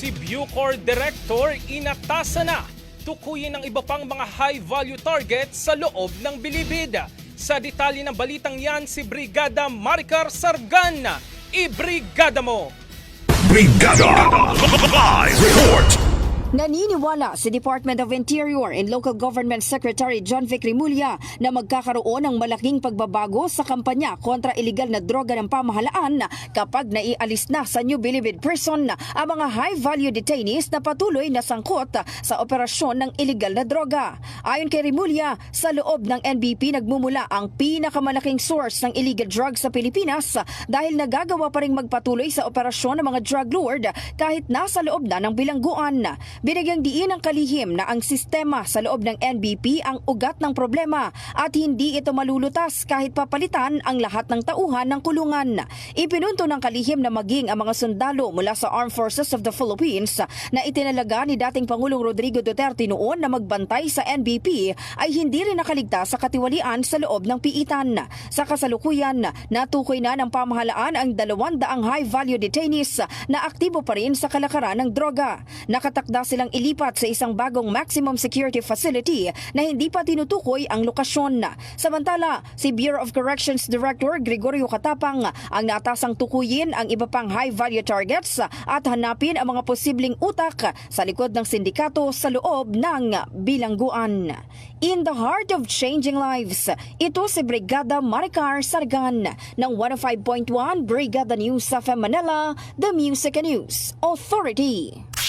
Si Bucor Director inatasa na tukuyin ang iba pang mga high-value targets sa loob ng bilibid. Sa detalye ng balitang yan, si Brigada Maricar Sargan. Ibrigada mo! Brigada! Live report! Naniniwala si Department of Interior and Local Government Secretary John Vic Rimulya na magkakaroon ng malaking pagbabago sa kampanya kontra iligal na droga ng pamahalaan kapag naialis na sa New Bilibid Prison ang mga high-value detainees na patuloy na sangkot sa operasyon ng iligal na droga. Ayon kay Rimulya, sa loob ng NBP nagmumula ang pinakamalaking source ng illegal drugs sa Pilipinas dahil nagagawa pa rin magpatuloy sa operasyon ng mga drug lord kahit nasa loob na ng bilangguan. Binigyang diin ng kalihim na ang sistema sa loob ng NBP ang ugat ng problema at hindi ito malulutas kahit papalitan ang lahat ng tauhan ng kulungan. Ipinunto ng kalihim na maging ang mga sundalo mula sa Armed Forces of the Philippines na itinalaga ni dating Pangulong Rodrigo Duterte noon na magbantay sa NBP ay hindi rin nakaligtas sa katiwalian sa loob ng piitan. Sa kasalukuyan, natukoy na ng pamahalaan ang dalawandaang high-value detainees na aktibo pa rin sa kalakaran ng droga. Nakatakda silang ilipat sa isang bagong maximum security facility na hindi pa tinutukoy ang lokasyon. Samantala, si Bureau of Corrections Director Gregorio Katapang ang natasang tukuyin ang iba pang high-value targets at hanapin ang mga posibleng utak sa likod ng sindikato sa loob ng bilangguan. In the heart of changing lives, ito si Brigada Maricar Sargan ng 105.1 Brigada News sa Manila, The Music and News Authority.